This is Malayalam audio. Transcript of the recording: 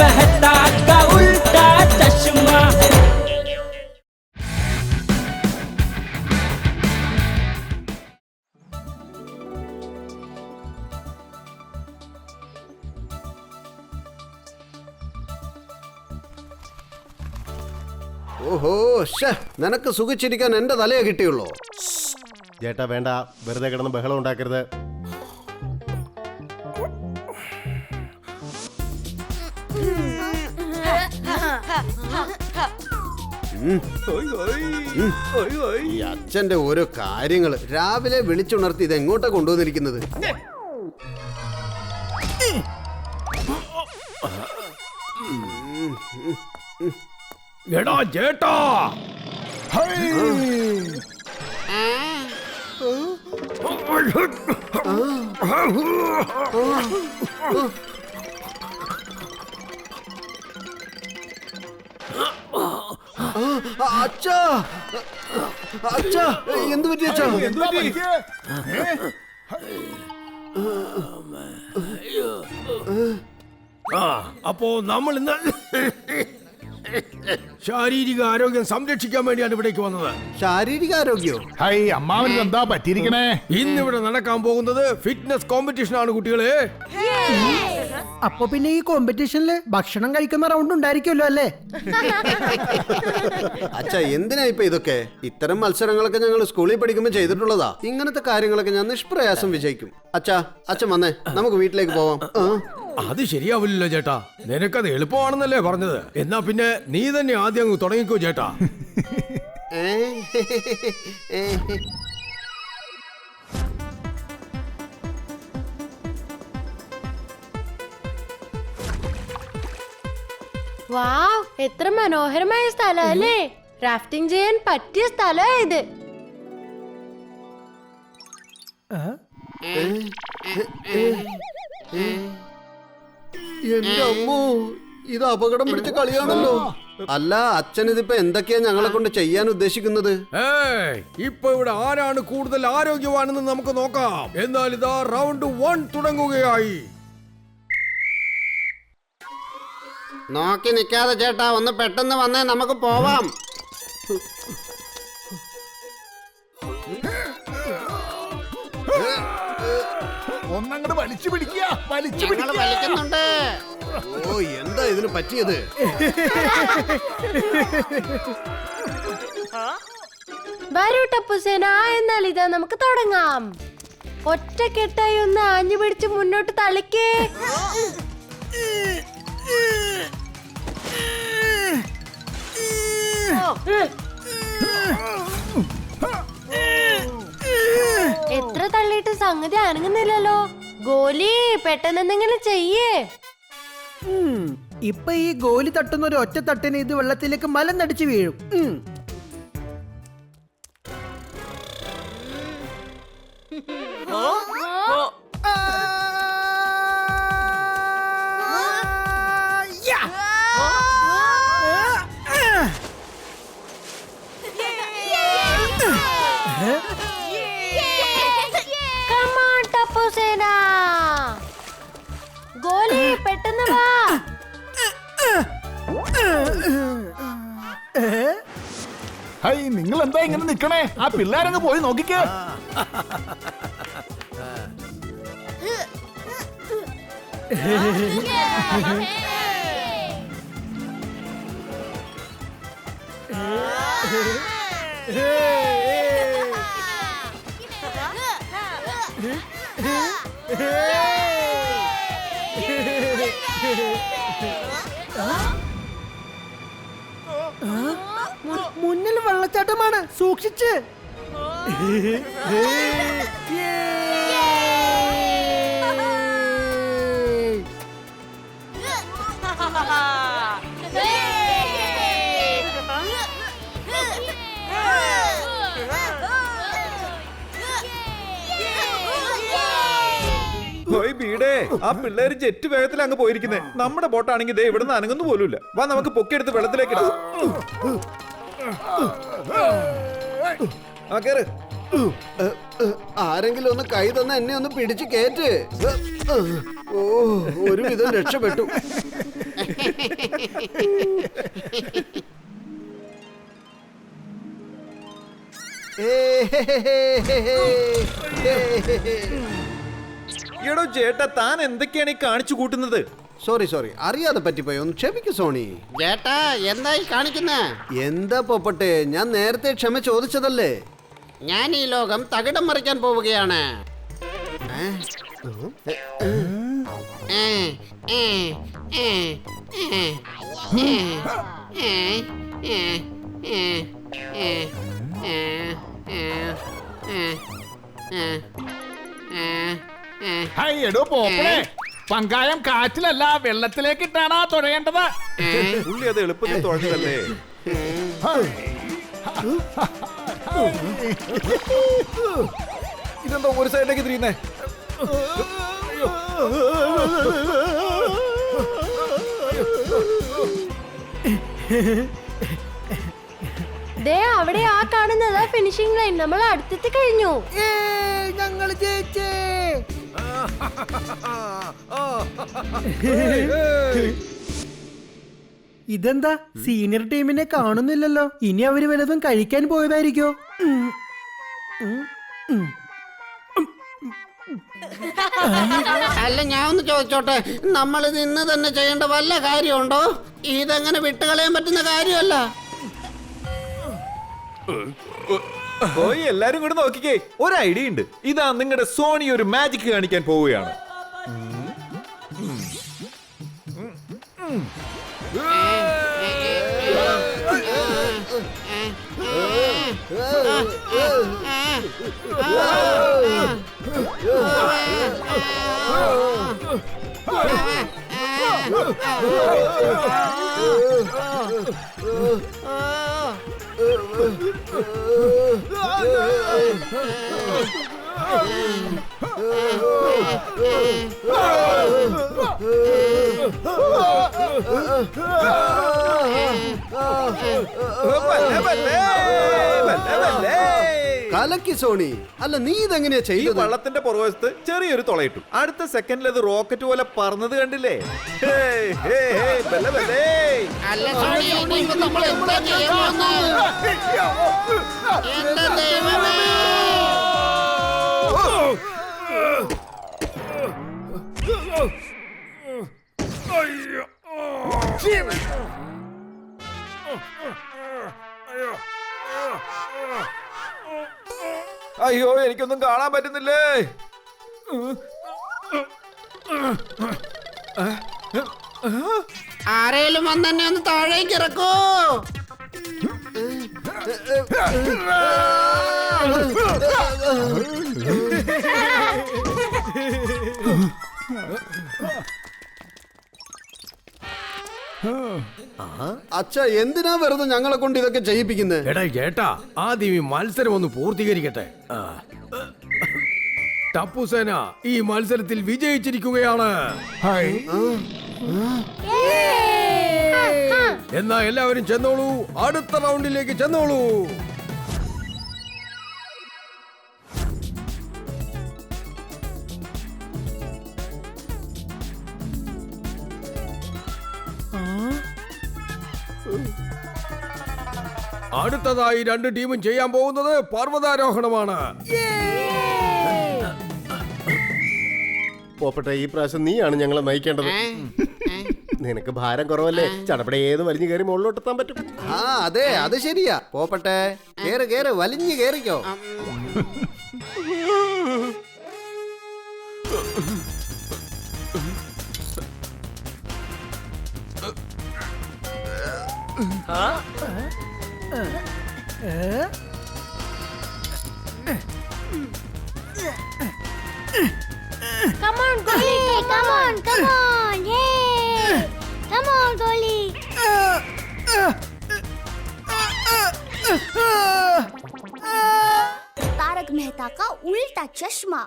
मेहता का उल्टा चश्मा ഓഹോ ശ്ശേ, നിനക്ക് സുഖിച്ചിരിക്കാൻ എന്റെ തലയെ കിട്ടിയുള്ളൂ ചേട്ടാ വേണ്ട വെറുതെ കിടന്ന് ബഹളം ഉണ്ടാക്കരുത് ഈ അച്ഛന്റെ ഓരോ കാര്യങ്ങൾ രാവിലെ വിളിച്ചുണർത്തി ഇത് എങ്ങോട്ടാ കൊണ്ടുവന്നിരിക്കുന്നത്? എടാ ചേട്ടാ. ആ, അച്ഛാ. അച്ഛാ എന്ത് പറ്റി അച്ഛാ? ആ അപ്പോ നമ്മൾ ഇന്ന് ശാരീരിക ആരോഗ്യം സംരക്ഷിക്കാൻ വേണ്ടിയാണ് ഇവിടേക്ക് വന്നത്. ശാരീരിക ആരോഗ്യോ? ഹൈ അമ്മാവന് എന്താ പറ്റിയിരിക്കണേ? ഇന്നിവിടെ നടക്കാൻ പോകുന്നത് ഫിറ്റ്നസ് കോമ്പറ്റീഷൻ ആണ് കുട്ടികളെ. അപ്പൊ പിന്നെ ഈ കോമ്പറ്റീഷനിൽ ഭക്ഷണം കഴിക്കുന്ന റൗണ്ട് ഉണ്ടായിരിക്കുമല്ലോ അല്ലേ? അച്ഛാ എന്തിനാ ഇപ്പൊ ഇതൊക്കെ? ഇത്തരം മത്സരങ്ങളൊക്കെ ഞങ്ങൾ സ്കൂളിൽ പഠിക്കുമ്പോൾ ചെയ്തിട്ടുള്ളതാ. ഇങ്ങനത്തെ കാര്യങ്ങളൊക്കെ ഞാൻ നിഷ്പ്രയാസം വിജയിക്കും. അച്ഛാ അച്ഛൻ വന്നേ. നമുക്ക് വീട്ടിലേക്ക് പോവാം. ആ. അത് ശരിയാവില്ലല്ലോ ചേട്ടാ. നിനക്കത് എളുപ്പമാണെന്നല്ലേ പറഞ്ഞത്. എന്നാ പിന്നെ നീ തന്നെ ആദ്യം അങ്ങ് തുടങ്ങിക്കോ ചേട്ടാ. ഏ? വാവ് എത്ര മനോഹരമായ സ്ഥലം അല്ലേ റാഫ്റ്റിംഗ് ചെയ്യാൻ പറ്റിയ സ്ഥലം ഇത്. എന്റെ അമ്മോ ഇത് അപകടം പിടിച്ച കളിയാണല്ലോ. അല്ല അച്ഛൻ ഇതിപ്പോ എന്തൊക്കെയാ ഞങ്ങളെ കൊണ്ട് ചെയ്യാൻ ഉദ്ദേശിക്കുന്നത്? ഏയ് ഇപ്പൊ ഇവിടെ ആരാണ് കൂടുതൽ ആരോഗ്യവാനെന്ന് നമുക്ക് നോക്കാം. എന്നാൽ ഇതാ റൗണ്ട് വൺ തുടങ്ങുകയായി. നോക്കി നിക്കാതെ ചേട്ടാ ഒന്ന് പെട്ടെന്ന് വന്നേ നമുക്ക് പോവാം. ഒന്നങ്ങട് വലിച്ചു പിടിക്കുക വലിച്ചു ഞങ്ങൾ പിടിക്കുക. വലിക്കുന്നുണ്ട്. ഓ എന്താ ഇതിന് പറ്റിയത്? വരൂ ടപ്പുസേന എന്നാൽ ഇതാ നമുക്ക് തുടങ്ങാം. ഒറ്റക്കെട്ടായി ഒന്ന് ആഞ്ഞു പിടിച്ച് മുന്നോട്ട് തളിക്കേ. പെട്ടെന്ന് എന്തെങ്കിലും ചെയ്യേ ഇപ്പൊ ഈ ഗോലി തട്ടുന്ന ഒരു ഒറ്റ തട്ടിന് ഇത് വെള്ളത്തിലേക്ക് മലന്നടിച്ച് വീഴും. Come on, ടപ്പുസേന ഗോലി പെട്ടെന്ന് വാ. ഹൈ നിങ്ങൾ എന്താ ഇങ്ങനെ നിക്കണേ? ആ പിള്ളേരങ്ങ് പോയി നോക്കിക്കേ. മുന്നിൽ വെള്ളച്ചാട്ടമാണ്. സൂക്ഷിച്ച്. ബീഡേ ആ പിള്ളേര് ജെറ്റ് വേഗത്തിൽ അങ്ങ് പോയിരിക്കുന്നേ. നമ്മുടെ ബോട്ടാണെങ്കിൽ ദേ ഇവിടുന്ന് അനങ്ങുന്നു പോലുമില്ല. വാ നമുക്ക് പൊക്കിയെടുത്ത് വെള്ളത്തിലേക്ക് ഇടാം. ആ കേറ്. ഏ, ഏ, ആരെങ്കിലും ഒന്ന് കൈ തന്ന എന്നെ ഒന്ന് പിടിച്ച് കേറ്റ്. ഏ, ഓ ഒരുവിധം രക്ഷപ്പെട്ടു. എടോ ചേട്ടാ താൻ എന്തൊക്കെയാണ് ഈ കാണിച്ചു കൂട്ടുന്നത്? Sorry sorry. അറിയാതെ പറ്റിപ്പോയി. ഒന്ന് ക്ഷമിക്കു സോണി. ചേട്ടാ എന്തായി കാണിക്കുന്നേ? എന്താ പൊപ്പട്ടെ? ഞാൻ നേരത്തെ ക്ഷമ ചോദിച്ചതല്ലേ? ഞാൻ ഈ ലോകം തകിടം മറിക്കാൻ പോവുകയാണ്. ഏ ഏ ഏ ഏ ഏ. പങ്കായം കാറ്റിലല്ല വെള്ളത്തിലേക്ക് ഇട്ടാണ് തുഴയേണ്ടത് പുള്ളി അത് എളുപ്പത്തിൽ തുഴഞ്ഞതല്ലേ ഇതെന്താ ഒരു സൈഡിലേക്ക് തിരിയുന്നേ? ദേ അവിടെ ആ കാണുന്നതാ ഫിനിഷിംഗ് ലൈൻ നമ്മൾ അടുത്തെത്തി കഴിഞ്ഞു. ഞങ്ങൾ ജയിച്ചേ. ഇതെന്താ? സീനിയർ ടീമിനെ കാണുന്നില്ലല്ലോ. ഇനി അവർ വല്ലതും കഴിക്കാൻ പോയതായിരിക്കോ. അല്ല ഞാൻ ഒന്ന് ചോദിച്ചോട്ടെ. നമ്മൾ ഇത് ഇന്ന് തന്നെ ചെയ്യേണ്ട വല്ല കാര്യമുണ്ടോ? ഇതങ്ങനെ വിട്ടുകളയാൻ പറ്റുന്ന കാര്യമല്ല. പോയി എല്ലാരും കൂടെ നോക്കിക്കേ ഒരു ഐഡിയ ഉണ്ട് ഇതാ നിങ്ങളുടെ സോണി ഒരു മാജിക് കാണിക്കാൻ പോവുകയാണ് Bẩn lẽ, bẩn lẽ, bẩn lẽ, bẩn lẽ. കലക്കി സോണി അല്ല നീ ഇതെങ്ങനെയാ ഈ ചെയ്തത് വള്ളത്തിന്റെ പുറവശത്ത് ചെറിയൊരു തുളയിട്ടു അടുത്ത സെക്കൻഡിൽ അത് റോക്കറ്റ് പോലെ പറന്നത് കണ്ടില്ലേ ഹേയ്, ഹേയ്, ഹേയ്, ബല്ലേ, ബല്ലേ. അല്ല സോണി ഇനിയിപ്പോ നമ്മൾ എന്താ ചെയ്യാൻ പോകുന്നത്? എന്റെ ദൈവമേ അയ്യോ എനിക്കൊന്നും കാണാൻ പറ്റുന്നില്ലേ? ആരേലും വന്നെന്നെ ഒന്ന് താഴേക്ക് ഇറക്കൂ. അച്ഛ എന്തിനാ വെറുതെ ഞങ്ങളെ കൊണ്ട് ഇതൊക്കെ ചെയ്യിപ്പിക്കുന്നത് എടാ ചേട്ടാ ആദ്യം ഈ മത്സരം ഒന്ന് പൂർത്തീകരിക്കട്ടെ. ടപ്പു സേന ഈ മത്സരത്തിൽ വിജയിച്ചിരിക്കുകയാണ്. ഹൈ. എന്നാ എല്ലാവരും ചെന്നോളൂ. അടുത്ത റൗണ്ടിലേക്ക് ചെന്നോളൂ. അടുത്തതായി രണ്ട് ടീമും ചെയ്യാൻ പോകുന്നത് പർവതാരോഹണമാണ്. പോപ്പട്ടെ ഈ പ്രാവശ്യം നീയാണ് ഞങ്ങളെ നയിക്കേണ്ടത്. നിനക്ക് ഭാരം കുറവല്ലേ? ചടപടെ ഏത് വലിഞ്ഞു കയറി മുകളിലോട്ടെത്താൻ പറ്റും. ആ അതെ അത് ശരിയാ. പോപ്പട്ടെ കേറ് കേറ് വലിഞ്ഞു കേറിക്കോ. Come on, Goli. Come on, come on. Yay. Come on, Goli. Tarak Mehta का उल्टा चश्मा